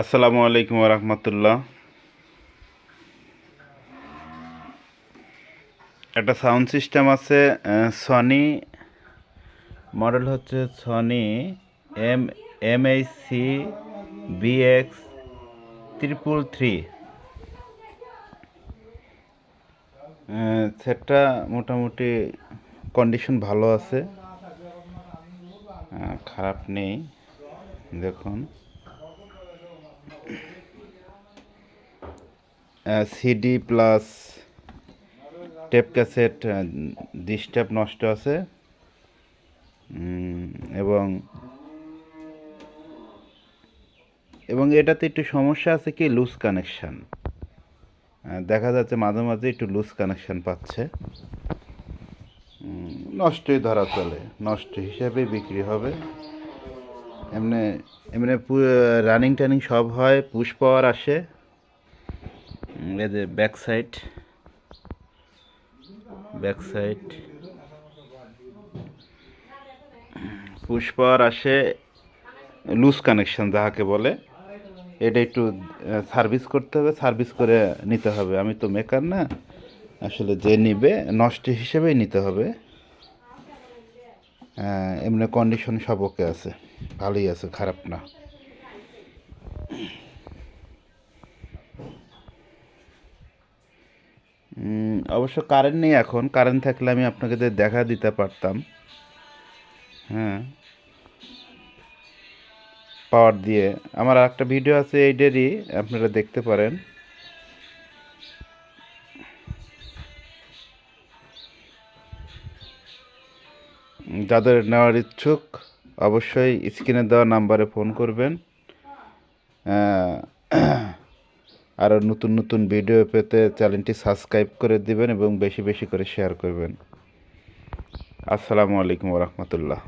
আসসালামু আলাইকুম রহমতুল্লাহ। একটা সাউন্ড সিস্টেম আছে সনি মডেল হচ্ছে Sony M M H C BX triple three সেটটা মোটামুটি কন্ডিশন ভালো আছে। খারাপ নেই, দেখুন। CD plus tape cassette disturb নষ্ট আছে। এবং এবং এটাতে একটু সমস্যা আছে কি লুজ কানেকশান দেখা যাচ্ছে মাঝে মাঝে একটু লুজ কানেকশান পাচ্ছে। নষ্টই ধরা চলে, নষ্ট হিসেবেই বিক্রি হবে। এমনি এমনি রানিং টানিং সব হয়, পুশ পাওয়ার আসে। যে back side back side push power আসে লুজ কানেকশন যাহাকে বলে। এটা একটু সার্ভিস করতে হবে সার্ভিস করে নিতে হবে। আমি তো মেকার না, আসলে যে নিবে, নষ্ট হিসেবেই নিতে হবে। এমনি কন্ডিশন সব ওকে আছে, ভালোই আছে, খারাপ না। অবশ্য কারেন্ট নেই এখন। কারেন্ট থাকলে আমি আপনাকে দেখা দিতে পারতাম। হ্যাঁ। পাওয়ার দিয়ে। আমার একটা ভিডিও আছে এইটারই আপনারা দেখতে পারেন। যাদের নেওয়ার ইচ্ছুক, অবশ্যই স্ক্রিনে দেওয়া নাম্বারে ফোন করবেন। আরও নতুন নতুন ভিডিও পেতে চ্যানেলটি সাবস্ক্রাইব করে দিবেন এবং বেশি বেশি করে শেয়ার করবেন। আসসালামু আলাইকুম রহমতুল্লাহ।